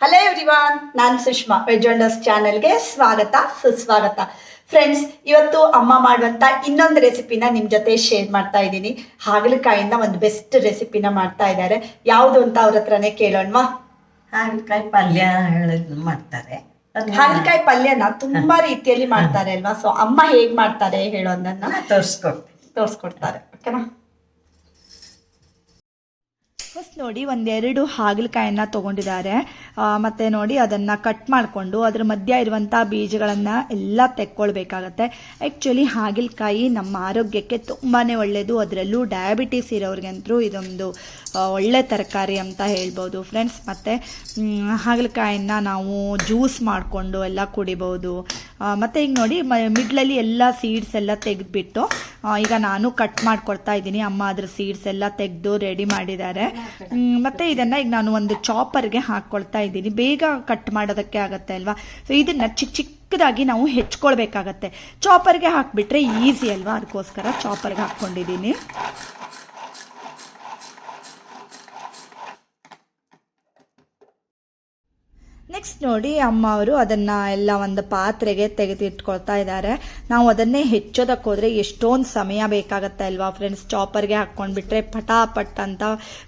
Hello everyone ನಾನು Sushma. Veg ಚಾನೆಲ್ಗೆ ಸ್ವಾಗತ ಸುಸ್ವಾಗತ. ಫ್ರೆಂಡ್ಸ್ ಇವತ್ತು ಅಮ್ಮ ಮಾಡುವಂತ ಇನ್ನೊಂದು ರೆಸಿಪಿನ ನಿಮ್ಮ ಜೊತೆ ಶೇರ್ ಮಾಡ್ತಾ ಇದ್ದೀನಿ. ಹಾಗಲಕಾಯಿಂದ ಒಂದು ಬೆಸ್ಟ್ ರೆಸಿಪಿನ ಮಾಡ್ತಾ ಇದ್ದಾರೆ. ಯಾವುದು ಅಂತ ಅವ್ರ ಹತ್ರನೇ ಕೇಳೋಣವಾ? ಹಾಗಲಕಾಯಿ ಪಲ್ಯ ಮಾಡ್ತಾರೆ. ಹಾಗಲಕಾಯಿ ಪಲ್ಯನ ತುಂಬಾ ರೀತಿಯಲ್ಲಿ ಮಾಡ್ತಾರೆ ಅಲ್ವಾ? ಸೊ ಅಮ್ಮ ಹೇಗ್ ಮಾಡ್ತಾರೆ ಹೇಳೋದನ್ನ ನಾ ತೋರಿಸ್ಕೊಡ್ತೀನಿ. ತೋರಿಸ್ಕೊಡ್ತಾರೆ. ಓಕೆನಾ ನೋಡಿ ಒಂದೆರಡು ಹಾಗಲಕಾಯನ್ನ ತಗೊಂಡಿದ್ದಾರೆ. ಮತ್ತೆ ನೋಡಿ ಅದನ್ನ ಕಟ್ ಮಾಡಿಕೊಂಡು ಅದ್ರ ಮಧ್ಯ ಇರುವಂಥ ಬೀಜಗಳನ್ನ ಎಲ್ಲ ತೆಕ್ಕೊಳ್ಬೇಕಾಗತ್ತೆ. ಆ್ಯಕ್ಚುಲಿ ಹಾಗಲಕಾಯಿ ನಮ್ಮ ಆರೋಗ್ಯಕ್ಕೆ ತುಂಬಾನೇ ಒಳ್ಳೆಯದು ಅದರಲ್ಲೂ ಡಯಾಬಿಟಿಸ್ ಇರೋರಿಗಂತೂ ಇದೊಂದು ಒಳ್ಳೆ ತರಕಾರಿ ಅಂತ ಹೇಳ್ಬೋದು ಫ್ರೆಂಡ್ಸ್ ಮತ್ತು ಹಾಗಲಕಾಯನ್ನ ನಾವು ಜ್ಯೂಸ್ ಮಾಡಿಕೊಂಡು ಎಲ್ಲ ಕುಡಿಬೋದು. ಆ, ಮತ್ತೆ ಈಗ ನೋಡಿ ಮಿಡ್ಲಲ್ಲಿ ಎಲ್ಲ ಸೀಡ್ಸ್ ಎಲ್ಲ ತೆಗೆದ್ಬಿಟ್ಟು ಈಗ ನಾನು ಕಟ್ ಮಾಡ್ಕೊಳ್ತಾ ಇದ್ದೀನಿ. ಅಮ್ಮ ಅದ್ರ ಸೀಡ್ಸ್ ಎಲ್ಲ ತೆಗೆದು ರೆಡಿ ಮಾಡಿದ್ದಾರೆ. ಮತ್ತೆ ಇದನ್ನ ಈಗ ನಾನು ಒಂದು ಚಾಪರ್ಗೆ ಹಾಕ್ಕೊಳ್ತಾ ಇದ್ದೀನಿ. ಬೇಗ ಕಟ್ ಮಾಡೋದಕ್ಕೆ ಆಗತ್ತೆ ಅಲ್ವಾ? ಸೊ ಇದನ್ನ ಚಿಕ್ಕ ಚಿಕ್ಕದಾಗಿ ನಾವು ಹೆಚ್ಕೊಳ್ಬೇಕಾಗತ್ತೆ. ಚಾಪರ್ಗೆ ಹಾಕಿಬಿಟ್ರೆ ಈಸಿ ಅಲ್ವಾ? ಅದಕ್ಕೋಸ್ಕರ ಚಾಪರ್ಗೆ ಹಾಕ್ಕೊಂಡಿದ್ದೀನಿ. ನೋಡಿ ಅಮ್ಮ ಅವರು ಅದನ್ನ ಎಲ್ಲ ಒಂದು ಪಾತ್ರೆಗೆ ತೆಗೆದಿಟ್ಕೊಳ್ತಾ ಇದ್ದಾರೆ. ನಾವು ಅದನ್ನೇ ಹೆಚ್ಚೋದಕ್ಕೆ ಹೋದ್ರೆ ಎಷ್ಟೊಂದು ಸಮಯ ಬೇಕಾಗತ್ತೆ ಅಲ್ವಾ ಫ್ರೆಂಡ್ಸ್ ಚಾಪರ್ಗೆ ಹಾಕ್ಕೊಂಡ್ಬಿಟ್ರೆ ಪಟಾಪಟ್ ಅಂತ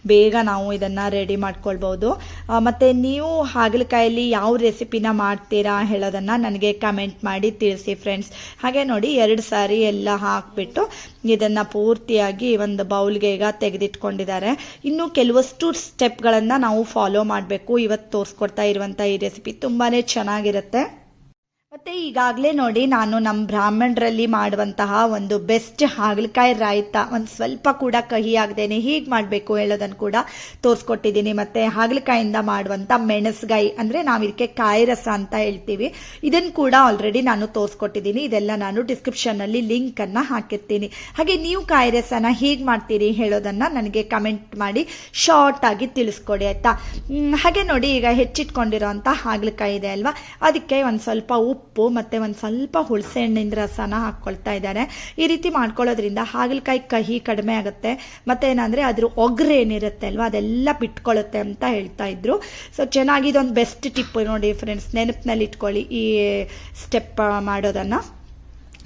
ಬೇಗ ನಾವು ಇದನ್ನ ರೆಡಿ ಮಾಡ್ಕೊಳ್ಬಹುದು ಮತ್ತೆ ನೀವು ಹಾಗಲಕಾಯಲ್ಲಿ ಯಾವ ರೆಸಿಪಿನ ಮಾಡ್ತೀರಾ ಹೇಳೋದನ್ನ ನನಗೆ ಕಮೆಂಟ್ ಮಾಡಿ ತಿಳಿಸಿ ಫ್ರೆಂಡ್ಸ್ ಹಾಗೆ ನೋಡಿ ಎರಡು ಸಾರಿ ಎಲ್ಲ ಹಾಕ್ಬಿಟ್ಟು ಇದನ್ನ ಪೂರ್ತಿಯಾಗಿ ಒಂದು ಬೌಲ್ಗೆ ಈಗ ತೆಗೆದಿಟ್ಕೊಂಡಿದ್ದಾರೆ. ಇನ್ನು ಕೆಲವಷ್ಟು ಸ್ಟೆಪ್ಗಳನ್ನು ನಾವು ಫಾಲೋ ಮಾಡಬೇಕು. ಇವತ್ತು ತೋರಿಸ್ಕೊಡ್ತಾ ಇರುವಂಥ ಈ ರೆಸಿಪಿ ತುಂಬಾನೇ ಚೆನ್ನಾಗಿರುತ್ತೆ. ಮತ್ತೆ ಈಗಾಗಲೇ ನೋಡಿ ನಾನು ನಮ್ಮ ಬ್ರಾಹ್ಮಣರಲ್ಲಿ ಮಾಡುವಂತಹ ಒಂದು ಬೆಸ್ಟ್ ಹಾಗಲಕಾಯಿ ರಾಯ್ತ ಒಂದು ಸ್ವಲ್ಪ ಕೂಡ ಕಹಿ ಆಗದೇನೆ ಹೀಗೆ ಮಾಡಬೇಕು ಹೇಳೋದನ್ನು ಕೂಡ ತೋರಿಸ್ಕೊಟ್ಟಿದ್ದೀನಿ. ಮತ್ತೆ ಹಾಗಲಕಾಯಿಂದ ಮಾಡುವಂಥ ಮೆಣಸ್ಗಾಯಿ ಅಂದರೆ ನಾವು ಇದಕ್ಕೆ ಕಾಯಿ ರಸ ಅಂತ ಹೇಳ್ತೀವಿ. ಇದನ್ನು ಕೂಡ ಆಲ್ರೆಡಿ ನಾನು ತೋರಿಸ್ಕೊಟ್ಟಿದ್ದೀನಿ. ಇದೆಲ್ಲ ನಾನು ಡಿಸ್ಕ್ರಿಪ್ಷನ್ನಲ್ಲಿ ಲಿಂಕನ್ನು ಹಾಕಿರ್ತೀನಿ. ಹಾಗೆ ನೀವು ಕಾಯಿ ರಸನ ಹೀಗೆ ಮಾಡ್ತೀರಿ ಹೇಳೋದನ್ನು ನನಗೆ ಕಮೆಂಟ್ ಮಾಡಿ ಶಾರ್ಟ್ ಆಗಿ ತಿಳಿಸ್ಕೊಡಿ ಆಯಿತಾ? ಹಾಗೆ ನೋಡಿ ಈಗ ಹೆಚ್ಚಿಟ್ಕೊಂಡಿರೋಂಥ ಹಾಗಲಕಾಯಿ ಇದೆ ಅಲ್ವಾ? ಅದಕ್ಕೆ ಒಂದು ಸ್ವಲ್ಪ ಉಪ್ಪು ಮತ್ತೆ ಒಂದು ಸ್ವಲ್ಪ ಹುಳಸೆ ಹಣ್ಣಿನ ರಸನ ಹಾಕ್ಕೊಳ್ತಾ ಇದ್ದಾರೆ. ಈ ರೀತಿ ಮಾಡ್ಕೊಳ್ಳೋದ್ರಿಂದ ಹಾಗಲಕಾಯಿ ಕಹಿ ಕಡಿಮೆ ಆಗುತ್ತೆ. ಮತ್ತೆ ಏನಂದ್ರೆ ಅದ್ರ ಒಗ್ರೆ ಏನಿರುತ್ತೆ ಅಲ್ವಾ, ಅದೆಲ್ಲ ಬಿಟ್ಕೊಳ್ಳುತ್ತೆ ಅಂತ ಹೇಳ್ತಾ ಇದ್ರು. ಸೊ ಚೆನ್ನಾಗಿ ಇದೊಂದು ಬೆಸ್ಟ್ ಟಿಪ್ ನೋಡಿ ಫ್ರೆಂಡ್ಸ್ ನೆನಪಿನಲ್ಲಿ ಇಟ್ಕೊಳ್ಳಿ ಈ ಸ್ಟೆಪ್ ಮಾಡೋದನ್ನ.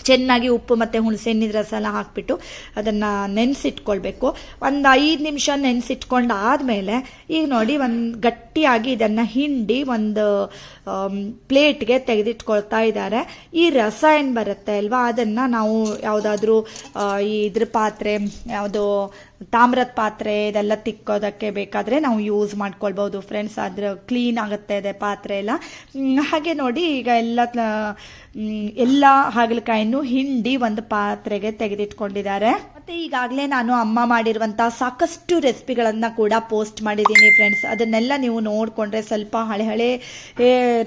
ಚೆನ್ನಾಗಿ ಉಪ್ಪು ಮತ್ತು ಹುಣಸೆಹಣ್ಣಿನ ರಸ ಎಲ್ಲ ಹಾಕ್ಬಿಟ್ಟು ಅದನ್ನು ನೆನೆಸಿಟ್ಕೊಳ್ಬೇಕು. ಒಂದು ಐದು ನಿಮಿಷ ನೆನೆಸಿಟ್ಕೊಂಡು ಆದಮೇಲೆ ಈಗ ನೋಡಿ ಒಂದು ಗಟ್ಟಿಯಾಗಿ ಇದನ್ನು ಹಿಂಡಿ ಒಂದು ಪ್ಲೇಟ್ಗೆ ತೆಗೆದಿಟ್ಕೊಳ್ತಾ ಇದ್ದಾರೆ. ಈ ರಸ ಏನು ಬರುತ್ತೆ ಅಲ್ವಾ? ಅದನ್ನು ನಾವು ಯಾವುದಾದ್ರೂ ಈ ಇದ್ರ ಪಾತ್ರೆ, ಯಾವುದು ತಾಮ್ರದ ಪಾತ್ರೆ ಇದೆಲ್ಲ ತಿಕ್ಕೋದಕ್ಕೆ ಬೇಕಾದರೆ ನಾವು ಯೂಸ್ ಮಾಡ್ಕೊಳ್ಬೋದು. ಫ್ರೆಂಡ್ಸ್ ಅದ್ರ ಕ್ಲೀನ್ ಆಗುತ್ತೆ ಇದೆ ಪಾತ್ರೆ ಎಲ್ಲ. ಹಾಗೆ ನೋಡಿ ಈಗ ಎಲ್ಲ ಎಲ್ಲ ಹಾಗಲಕಾಯನ್ನು ಹಿಂಡಿ ಒಂದು ಪಾತ್ರೆಗೆ ತೆಗೆದಿಟ್ಕೊಂಡಿದ್ದಾರೆ. ಮತ್ತೆ ಈಗಾಗಲೇ ನಾನು ಅಮ್ಮ ಮಾಡಿರುವಂಥ ಸಾಕಷ್ಟು ರೆಸಿಪಿಗಳನ್ನು ಕೂಡ ಪೋಸ್ಟ್ ಮಾಡಿದ್ದೀನಿ ಫ್ರೆಂಡ್ಸ್ ಅದನ್ನೆಲ್ಲ ನೀವು ನೋಡಿಕೊಂಡ್ರೆ ಸ್ವಲ್ಪ ಹಳೆ ಹಳೆ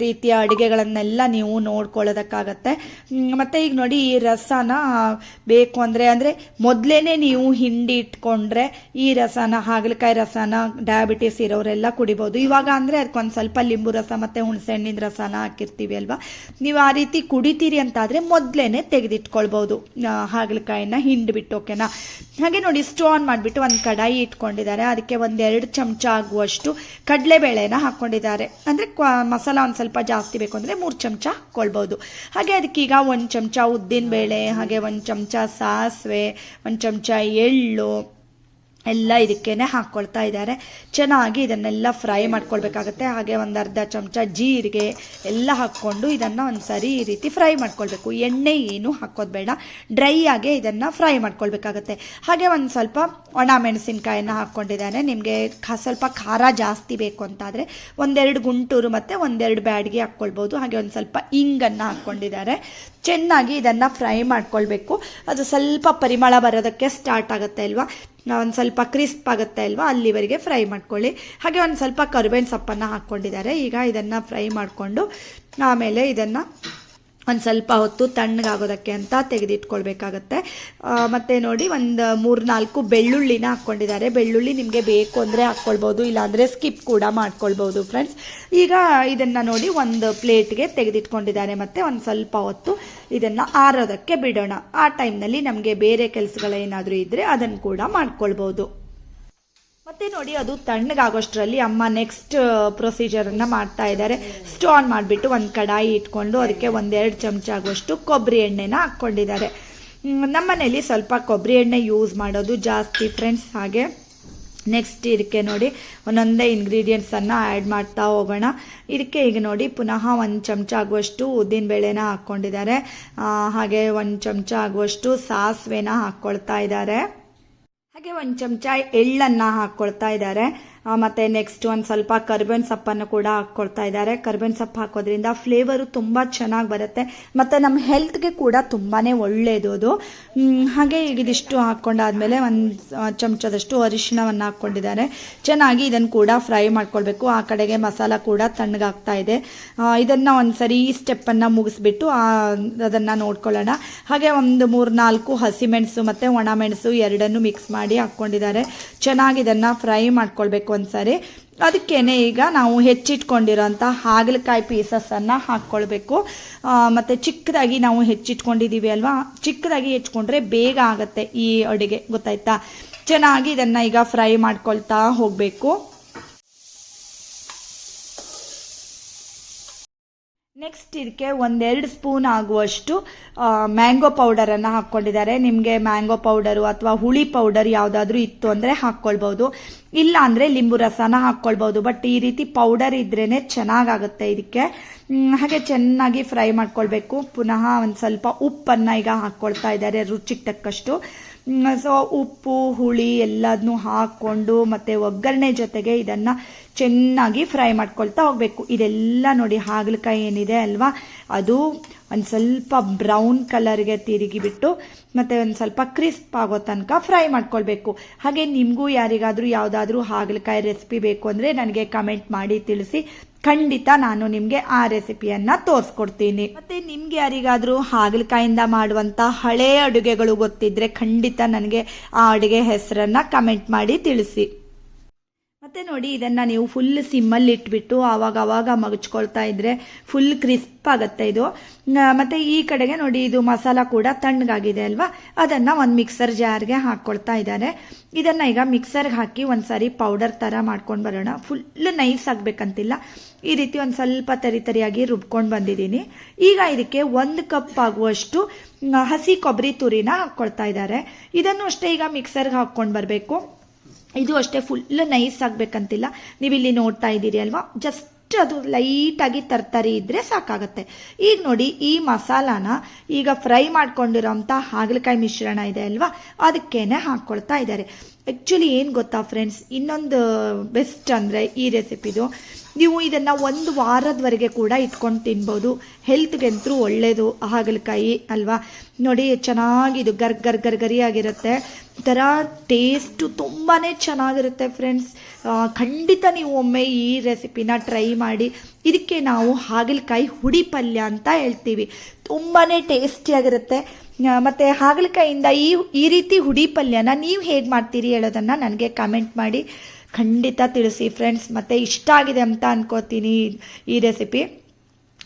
ರೀತಿಯ ಅಡುಗೆಗಳನ್ನೆಲ್ಲ ನೀವು ನೋಡ್ಕೊಳ್ಳೋದಕ್ಕಾಗತ್ತೆ. ಮತ್ತು ಈಗ ನೋಡಿ ಈ ರಸನ ಬೇಕು ಅಂದರೆ ಅಂದರೆ ಮೊದಲೇ ನೀವು ಹಿಂಡಿ ಇಟ್ಕೊಂಡ್ರೆ ಈ ರಸನ, ಹಾಗಲಕಾಯಿ ರಸನ ಡಯಾಬಿಟಿಸ್ ಇರೋರೆಲ್ಲ ಕುಡಿಬೋದು. ಇವಾಗ ಅಂದರೆ ಅದಕ್ಕೊಂದು ಸ್ವಲ್ಪ ಲಿಂಬು ರಸ ಮತ್ತು ಹುಣಸೆಹಣ್ಣಿನ ರಸನ ಹಾಕಿರ್ತೀವಿ ಅಲ್ವಾ? ನೀವು ಆ ರೀತಿ ಕುಡಿತೀರಿ ಅಂತಾದರೆ ಮೊದಲೇನೆ ತೆಗೆದಿಟ್ಕೊಳ್ಬೋದು. ಹಾಗಲಕಾಯಿನ ಹಿಂಡಿಬಿಟ್ಟು ಓಕೆನಾ ಹಾಗೆ ನೋಡಿ ಸ್ಟವ್ ಆನ್ ಮಾಡಿಬಿಟ್ಟು ಒಂದು ಕಡಾಯಿ ಇಟ್ಕೊಂಡಿದ್ದಾರೆ. ಅದಕ್ಕೆ ಒಂದೆರಡು ಚಮಚ ಆಗುವಷ್ಟು ಕಡಲೆಬೇಳೆನ ಹಾಕ್ಕೊಂಡಿದ್ದಾರೆ ಅಂದರೆ ಕ್ವ ಮಸಾಲ ಒಂದು ಸ್ವಲ್ಪ ಜಾಸ್ತಿ ಬೇಕು ಅಂದರೆ ಮೂರು ಚಮಚ ಹಾಕ್ಕೊಳ್ಬೋದು ಹಾಗೆ ಅದಕ್ಕೀಗ ಒಂದು ಚಮಚ ಉದ್ದಿನ ಬೇಳೆ ಹಾಗೆ ಒಂದು ಚಮಚ ಸಾಸಿವೆ, ಒಂದು ಚಮಚ ಎಳ್ಳು ಎಲ್ಲ ಇದಕ್ಕೇನೆ ಹಾಕ್ಕೊಳ್ತಾ ಇದ್ದಾರೆ. ಚೆನ್ನಾಗಿ ಇದನ್ನೆಲ್ಲ ಫ್ರೈ ಮಾಡ್ಕೊಳ್ಬೇಕಾಗತ್ತೆ. ಹಾಗೆ ಒಂದು ಅರ್ಧ ಚಮಚ ಜೀರಿಗೆ ಎಲ್ಲ ಹಾಕ್ಕೊಂಡು ಇದನ್ನು ಒಂದು ಸರಿ ಈ ರೀತಿ ಫ್ರೈ ಮಾಡ್ಕೊಳ್ಬೇಕು. ಎಣ್ಣೆ ಏನು ಹಾಕೋದು ಬೇಡ. ಡ್ರೈ ಆಗಿ ಇದನ್ನು ಫ್ರೈ ಮಾಡ್ಕೊಳ್ಬೇಕಾಗತ್ತೆ. ಹಾಗೆ ಒಂದು ಸ್ವಲ್ಪ ಒಣ ಮೆಣಸಿನ್ಕಾಯನ್ನು ಹಾಕ್ಕೊಂಡಿದ್ದಾನೆ ನಿಮಗೆ ಸ್ವಲ್ಪ ಖಾರ ಜಾಸ್ತಿ ಬೇಕು ಅಂತಾದರೆ ಒಂದೆರಡು ಗುಂಟೂರು ಮತ್ತು ಒಂದೆರಡು ಬ್ಯಾಡ್ಗೆ ಹಾಕ್ಕೊಳ್ಬೋದು. ಹಾಗೆ ಒಂದು ಸ್ವಲ್ಪ ಇಂಗನ್ನು ಹಾಕ್ಕೊಂಡಿದ್ದಾರೆ ಚೆನ್ನಾಗಿ ಇದನ್ನು ಫ್ರೈ ಮಾಡ್ಕೊಳ್ಬೇಕು. ಅದು ಸ್ವಲ್ಪ ಪರಿಮಳ ಬರೋದಕ್ಕೆ ಸ್ಟಾರ್ಟ್ ಆಗುತ್ತೆ ಅಲ್ವಾ? ಒಂದು ಸ್ವಲ್ಪ ಕ್ರಿಸ್ಪ್ ಆಗುತ್ತೆ ಅಲ್ವಾ? ಅಲ್ಲಿವರೆಗೆ ಫ್ರೈ ಮಾಡ್ಕೊಳ್ಳಿ. ಹಾಗೆ ಒಂದು ಸ್ವಲ್ಪ ಕರಿಬೇವಿನ ಸೊಪ್ಪನ್ನು ಹಾಕ್ಕೊಂಡಿದ್ದಾರೆ. ಈಗ ಇದನ್ನು ಫ್ರೈ ಮಾಡಿಕೊಂಡು ಆಮೇಲೆ ಇದನ್ನು ಒಂದು ಸ್ವಲ್ಪ ಹೊತ್ತು ತಣ್ಣಗಾಗೋದಕ್ಕೆ ಅಂತ ತೆಗೆದಿಟ್ಕೊಳ್ಬೇಕಾಗತ್ತೆ. ಮತ್ತು ನೋಡಿ ಒಂದು ಮೂರು ನಾಲ್ಕು ಬೆಳ್ಳುಳ್ಳಿನ ಹಾಕ್ಕೊಂಡಿದ್ದಾರೆ. ಬೆಳ್ಳುಳ್ಳಿ ನಿಮಗೆ ಬೇಕು ಅಂದರೆ ಹಾಕ್ಕೊಳ್ಬೋದು, ಇಲ್ಲಾಂದರೆ ಸ್ಕಿಪ್ ಕೂಡ ಮಾಡ್ಕೊಳ್ಬೋದು ಫ್ರೆಂಡ್ಸ್ ಈಗ ಇದನ್ನು ನೋಡಿ ಒಂದು ಪ್ಲೇಟ್ಗೆ ತೆಗೆದಿಟ್ಕೊಂಡಿದ್ದಾರೆ. ಮತ್ತು ಒಂದು ಸ್ವಲ್ಪ ಹೊತ್ತು ಇದನ್ನು ಆರೋದಕ್ಕೆ ಬಿಡೋಣ. ಆ ಟೈಮ್ನಲ್ಲಿ ನಮಗೆ ಬೇರೆ ಕೆಲಸಗಳೇನಾದರೂ ಇದ್ದರೆ ಅದನ್ನು ಕೂಡ ಮಾಡ್ಕೊಳ್ಬೋದು. ಮತ್ತೆ ನೋಡಿ ಅದು ತಣ್ಣಗಾಗೋಷ್ಟರಲ್ಲಿ ಅಮ್ಮ ನೆಕ್ಸ್ಟ್ ಪ್ರೊಸೀಜರನ್ನು ಮಾಡ್ತಾ ಇದ್ದಾರೆ. ಸ್ಟವ್ ಆನ್ ಮಾಡಿಬಿಟ್ಟು ಒಂದು ಕಡಾಯಿ ಇಟ್ಕೊಂಡು ಅದಕ್ಕೆ ಒಂದೆರಡು ಚಮಚ ಆಗುವಷ್ಟು ಕೊಬ್ಬರಿ ಎಣ್ಣೆನ ಹಾಕ್ಕೊಂಡಿದ್ದಾರೆ. ನಮ್ಮ ನಮ್ಮನೇಲಿ ಸ್ವಲ್ಪ ಕೊಬ್ಬರಿ ಎಣ್ಣೆ ಯೂಸ್ ಮಾಡೋದು ಜಾಸ್ತಿ ಫ್ರೆಂಡ್ಸ್ ಹಾಗೆ. ನೆಕ್ಸ್ಟ್ ಇದಕ್ಕೆ ನೋಡಿ ಒಂದೊಂದೇ ಇಂಗ್ರೀಡಿಯೆಂಟ್ಸನ್ನು ಆ್ಯಡ್ ಮಾಡ್ತಾ ಹೋಗೋಣ. ಇದಕ್ಕೆ ಈಗ ನೋಡಿ ಪುನಃ ಒಂದು ಚಮಚ ಆಗುವಷ್ಟು ಉದ್ದಿನಬೇಳೆನ ಹಾಕ್ಕೊಂಡಿದ್ದಾರೆ. ಆ, ಹಾಗೆ ಒಂದು ಚಮಚ ಆಗುವಷ್ಟು ಸಾಸಿವೆನ ಹಾಕ್ಕೊಳ್ತಾ ಇದ್ದಾರೆ. ಹಾಗೆ ಒಂದು ಚಮಚ ಎಳ್ಳನ್ನು ಹಾಕ್ಕೊಳ್ತಾ ಇದ್ದಾರೆ ಮತ್ತೆ ನೆಕ್ಸ್ಟ್ ಒಂದು ಸ್ವಲ್ಪ ಕರ್ಬೇವಿನ ಸೊಪ್ಪನ್ನು ಕೂಡ ಹಾಕ್ಕೊಳ್ತಾ ಇದ್ದಾರೆ. ಕರ್ಬೇವಿನ ಸೊಪ್ಪು ಹಾಕೋದ್ರಿಂದ ಫ್ಲೇವರು ತುಂಬ ಚೆನ್ನಾಗಿ ಬರುತ್ತೆ. ಮತ್ತು ನಮ್ಮ ಹೆಲ್ತ್ಗೆ ಕೂಡ ತುಂಬಾ ಒಳ್ಳೇದು ಅದು. ಹಾಗೆ ಈಗ ಇದಿಷ್ಟು ಹಾಕ್ಕೊಂಡಾದ್ಮೇಲೆ ಒಂದು ಚಮಚದಷ್ಟು ಅರಿಶಿಣವನ್ನು ಹಾಕೊಂಡಿದ್ದಾರೆ ಚೆನ್ನಾಗಿ ಇದನ್ನು ಕೂಡ ಫ್ರೈ ಮಾಡ್ಕೊಳ್ಬೇಕು. ಆ ಕಡೆಗೆ ಮಸಾಲ ಕೂಡ ತಣ್ಣಗಾಗ್ತಾ ಇದೆ. ಇದನ್ನು ಒಂದು ಸರಿ ಈ ಸ್ಟೆಪ್ಪನ್ನು ಮುಗಿಸ್ಬಿಟ್ಟು ಅದನ್ನು ನೋಡ್ಕೊಳ್ಳೋಣ. ಹಾಗೆ ಒಂದು ಮೂರು ನಾಲ್ಕು ಹಸಿಮೆಣಸು ಮತ್ತು ಒಣಮೆಣಸು ಎರಡನ್ನು ಮಿಕ್ಸ್ ಮಾಡಿ ಹಾಕ್ಕೊಂಡಿದ್ದಾರೆ ಚೆನ್ನಾಗಿ ಇದನ್ನು ಫ್ರೈ ಮಾಡ್ಕೊಳ್ಬೇಕು ಒಂದ್ಸರಿ. ಅದಕ್ಕೇನೆ ಈಗ ನಾವು ಹೆಚ್ಚಿಟ್ಕೊಂಡಿರೋಂಥ ಹಾಗಲಕಾಯಿ ಪೀಸಸನ್ನು ಹಾಕ್ಕೊಳ್ಬೇಕು. ಮತ್ತೆ ಚಿಕ್ಕದಾಗಿ ನಾವು ಹೆಚ್ಚಿಟ್ಕೊಂಡಿದ್ದೀವಿ ಅಲ್ವಾ? ಚಿಕ್ಕದಾಗಿ ಹೆಚ್ಕೊಂಡ್ರೆ ಬೇಗ ಆಗುತ್ತೆ ಈ ಅಡುಗೆ, ಗೊತ್ತಾಯ್ತಾ? ಚೆನ್ನಾಗಿ ಇದನ್ನು ಈಗ ಫ್ರೈ ಮಾಡ್ಕೊಳ್ತಾ ಹೋಗಬೇಕು. ನೆಕ್ಸ್ಟ್ ಇದಕ್ಕೆ ಒಂದೆರಡು ಸ್ಪೂನ್ ಆಗುವಷ್ಟು ಮ್ಯಾಂಗೋ ಪೌಡರನ್ನು ಹಾಕ್ಕೊಂಡಿದ್ದಾರೆ. ನಿಮಗೆ ಮ್ಯಾಂಗೋ ಪೌಡರು ಅಥವಾ ಹುಳಿ ಪೌಡರ್ ಯಾವುದಾದ್ರೂ ಇತ್ತು ಅಂದರೆ ಹಾಕ್ಕೊಳ್ಬೋದು. ಇಲ್ಲ ಅಂದರೆ ಲಿಂಬು ರಸನ ಹಾಕ್ಕೊಳ್ಬೋದು. ಬಟ್ ಈ ರೀತಿ ಪೌಡರ್ ಇದ್ರೇ ಚೆನ್ನಾಗಾಗುತ್ತೆ ಇದಕ್ಕೆ ಹಾಗೆ ಚೆನ್ನಾಗಿ ಫ್ರೈ ಮಾಡ್ಕೊಳ್ಬೇಕು. ಪುನಃ ಒಂದು ಸ್ವಲ್ಪ ಉಪ್ಪನ್ನು ಈಗ ಹಾಕ್ಕೊಳ್ತಾ ಇದ್ದಾರೆ ರುಚಿಗೆ ತಕ್ಕಷ್ಟು. ಸೊ ಉಪ್ಪು, ಹುಳಿ ಎಲ್ಲದನ್ನೂ ಹಾಕ್ಕೊಂಡು ಮತ್ತು ಒಗ್ಗರಣೆ ಜೊತೆಗೆ ಇದನ್ನು ಚೆನ್ನಾಗಿ ಫ್ರೈ ಮಾಡ್ಕೊಳ್ತಾ ಹೋಗಬೇಕು. ಇದೆಲ್ಲ ನೋಡಿ ಹಾಗಲಕಾಯಿ ಏನಿದೆ ಅಲ್ವಾ? ಅದು ಒಂದು ಸ್ವಲ್ಪ ಬ್ರೌನ್ ಕಲರ್ಗೆ ತಿರುಗಿಬಿಟ್ಟು ಮತ್ತು ಒಂದು ಸ್ವಲ್ಪ ಕ್ರಿಸ್ಪ್ ಆಗೋ ತನಕ ಫ್ರೈ ಮಾಡ್ಕೊಳ್ಬೇಕು. ಹಾಗೆ ನಿಮಗೂ ಯಾರಿಗಾದರೂ ಯಾವುದಾದ್ರೂ ಹಾಗಲಕಾಯಿ ರೆಸಿಪಿ ಬೇಕು ಅಂದರೆ ನನಗೆ ಕಮೆಂಟ್ ಮಾಡಿ ತಿಳಿಸಿ. ಖಂಡಿತ ನಾನು ನಿಮಗೆ ಆ ರೆಸಿಪಿಯನ್ನ ತೋರಿಸ್ಕೊಡ್ತೀನಿ. ಮತ್ತೆ ನಿಮ್ಗೆ ಯಾರಿಗಾದ್ರೂ ಹಾಗಲಕಾಯಿಂದ ಮಾಡುವಂತ ಹಳೆ ಅಡುಗೆಗಳು ಗೊತ್ತಿದ್ರೆ ಖಂಡಿತ ನನಗೆ ಆ ಅಡುಗೆ ಹೆಸರನ್ನ ಕಮೆಂಟ್ ಮಾಡಿ ತಿಳಿಸಿ. ಮತ್ತೆ ನೋಡಿ ಇದನ್ನ ನೀವು ಫುಲ್ ಸಿಮ್ಮಲ್ಲಿ ಇಟ್ಬಿಟ್ಟು ಆವಾಗ ಆವಾಗ ಮಗಚ್ಕೊಳ್ತಾ ಇದ್ರೆ ಫುಲ್ ಕ್ರಿಸ್ಪ್ ಆಗುತ್ತೆ ಇದು. ಮತ್ತೆ ಈ ಕಡೆಗೆ ನೋಡಿ ಇದು ಮಸಾಲ ಕೂಡ ತಣ್ಣಗಾಗಿದೆ ಅಲ್ವಾ? ಅದನ್ನ ಒಂದು ಮಿಕ್ಸರ್ ಜಾರ್ಗೆ ಹಾಕ್ಕೊಳ್ತಾ ಇದ್ದಾರೆ. ಇದನ್ನ ಈಗ ಮಿಕ್ಸರ್ಗೆ ಹಾಕಿ ಒಂದ್ಸರಿ ಪೌಡರ್ ತರ ಮಾಡ್ಕೊಂಡು ಬರೋಣ. ಫುಲ್ ನೈಸ್ ಆಗಬೇಕಂತಿಲ್ಲ. ಈ ರೀತಿ ಒಂದು ಸ್ವಲ್ಪ ತರಿ ತರಿಯಾಗಿ ರುಬ್ಕೊಂಡು ಬಂದಿದ್ದೀನಿ. ಈಗ ಇದಕ್ಕೆ ಒಂದು ಕಪ್ ಆಗುವಷ್ಟು ಹಸಿ ಕೊಬ್ಬರಿ ತುರಿನ ಹಾಕ್ಕೊಳ್ತಾ ಇದ್ದಾರೆ. ಇದನ್ನು ಅಷ್ಟೇ ಈಗ ಮಿಕ್ಸರ್ಗೆ ಹಾಕ್ಕೊಂಡು ಬರಬೇಕು. ಇದು ಅಷ್ಟೇ ಫುಲ್ ನೈಸ್ ಆಗಬೇಕಂತಿಲ್ಲ. ನೀವು ಇಲ್ಲಿ ನೋಡ್ತಾ ಇದ್ದೀರಿ ಅಲ್ವಾ? ಜಸ್ಟ್ ಅದು ಲೈಟಾಗಿ ತರ್ತರಿ ಇದ್ರೆ ಸಾಕಾಗತ್ತೆ. ಈಗ ನೋಡಿ, ಈ ಮಸಾಲಾನ ಈಗ ಫ್ರೈ ಮಾಡ್ಕೊಂಡಿರೋಂಥ ಹಾಗಲಕಾಯಿ ಮಿಶ್ರಣ ಇದೆ ಅಲ್ವಾ? ಅದಕ್ಕೇನೆ ಹಾಕ್ಕೊಳ್ತಾ ಇದ್ದಾರೆ. ಆ್ಯಕ್ಚುಲಿ ಏನು ಗೊತ್ತಾ ಫ್ರೆಂಡ್ಸ್ ಇನ್ನೊಂದು ಬೆಸ್ಟ್ ಅಂದರೆ ಈ ರೆಸಿಪಿದು ನೀವು ಇದನ್ನು ಒಂದು ವಾರದವರೆಗೆ ಕೂಡ ಇಟ್ಕೊಂಡು ತಿನ್ಬೋದು. ಹೆಲ್ತ್ಗೆಂತೂ ಒಳ್ಳೆಯದು ಹಾಗಲಕಾಯಿ ಅಲ್ವಾ? ನೋಡಿ, ಚೆನ್ನಾಗಿ ಇದು ಗರ್ ಗರ್ ಗರ್ ಗರಿಯಾಗಿರುತ್ತೆ ಥರ ಟೇಸ್ಟು ತುಂಬಾ ಚೆನ್ನಾಗಿರುತ್ತೆ ಫ್ರೆಂಡ್ಸ್ ಖಂಡಿತ ನೀವು ಒಮ್ಮೆ ಈ ರೆಸಿಪಿನ ಟ್ರೈ ಮಾಡಿ. ಇದಕ್ಕೆ ನಾವು ಹಾಗಲಕಾಯಿ ಹುಡಿ ಪಲ್ಯ ಅಂತ ಹೇಳ್ತೀವಿ. ತುಂಬಾ ಟೇಸ್ಟಿಯಾಗಿರುತ್ತೆ ಮತ್ತೆ ಹಾಗಲಕಾಯಿಂದ ಈ ಈ ರೀತಿ ಹುಡಿ ಪಲ್ಯನ ನೀವು ಹೇಗೆ ಮಾಡ್ತೀರಿ ಹೇಳೋದನ್ನು ನನಗೆ ಕಮೆಂಟ್ ಮಾಡಿ ಖಂಡಿತ ತಿಳಿಸಿ ಫ್ರೆಂಡ್ಸ್ ಮತ್ತು ಇಷ್ಟ ಆಗಿದೆ ಅಂತ ಅನ್ಕೋತೀನಿ ಈ ರೆಸಿಪಿ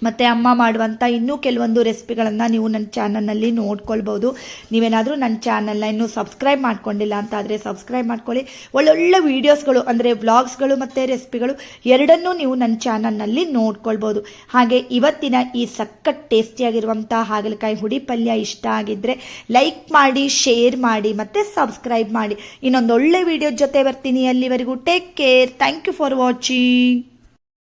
ಮತ್ತು ಅಮ್ಮ ಮಾಡುವಂಥ ಇನ್ನೂ ಕೆಲವೊಂದು ರೆಸಿಪಿಗಳನ್ನು ನೀವು ನನ್ನ ಚಾನಲ್ನಲ್ಲಿ ನೋಡ್ಕೊಳ್ಬೋದು ನೀವೇನಾದರೂ ನನ್ನ ಚಾನಲ್ನ ಇನ್ನೂ ಸಬ್ಸ್ಕ್ರೈಬ್ ಮಾಡ್ಕೊಂಡಿಲ್ಲ ಅಂತ ಆದರೆ ಸಬ್ಸ್ಕ್ರೈಬ್ ಮಾಡ್ಕೊಳ್ಳಿ. ಒಳ್ಳೊಳ್ಳೆ ವೀಡಿಯೋಸ್ಗಳು ಅಂದರೆ ವ್ಲಾಗ್ಸ್ಗಳು ಮತ್ತು ರೆಸಿಪಿಗಳು ಎರಡನ್ನೂ ನೀವು ನನ್ನ ಚಾನಲ್ನಲ್ಲಿ ನೋಡ್ಕೊಳ್ಬೋದು ಹಾಗೆ ಇವತ್ತಿನ ಈ ಸಖತ್ ಟೇಸ್ಟಿಯಾಗಿರುವಂಥ ಹಾಗಲಕಾಯಿ ಹುಡಿ ಪಲ್ಯ ಇಷ್ಟ ಆಗಿದ್ದರೆ ಲೈಕ್ ಮಾಡಿ, ಶೇರ್ ಮಾಡಿ, ಮತ್ತು ಸಬ್ಸ್ಕ್ರೈಬ್ ಮಾಡಿ. ಇನ್ನೊಂದು ಒಳ್ಳೆ ವೀಡಿಯೋ ಜೊತೆ ಬರ್ತೀನಿ ಅಲ್ಲಿವರೆಗೂ. Take care thank you for watching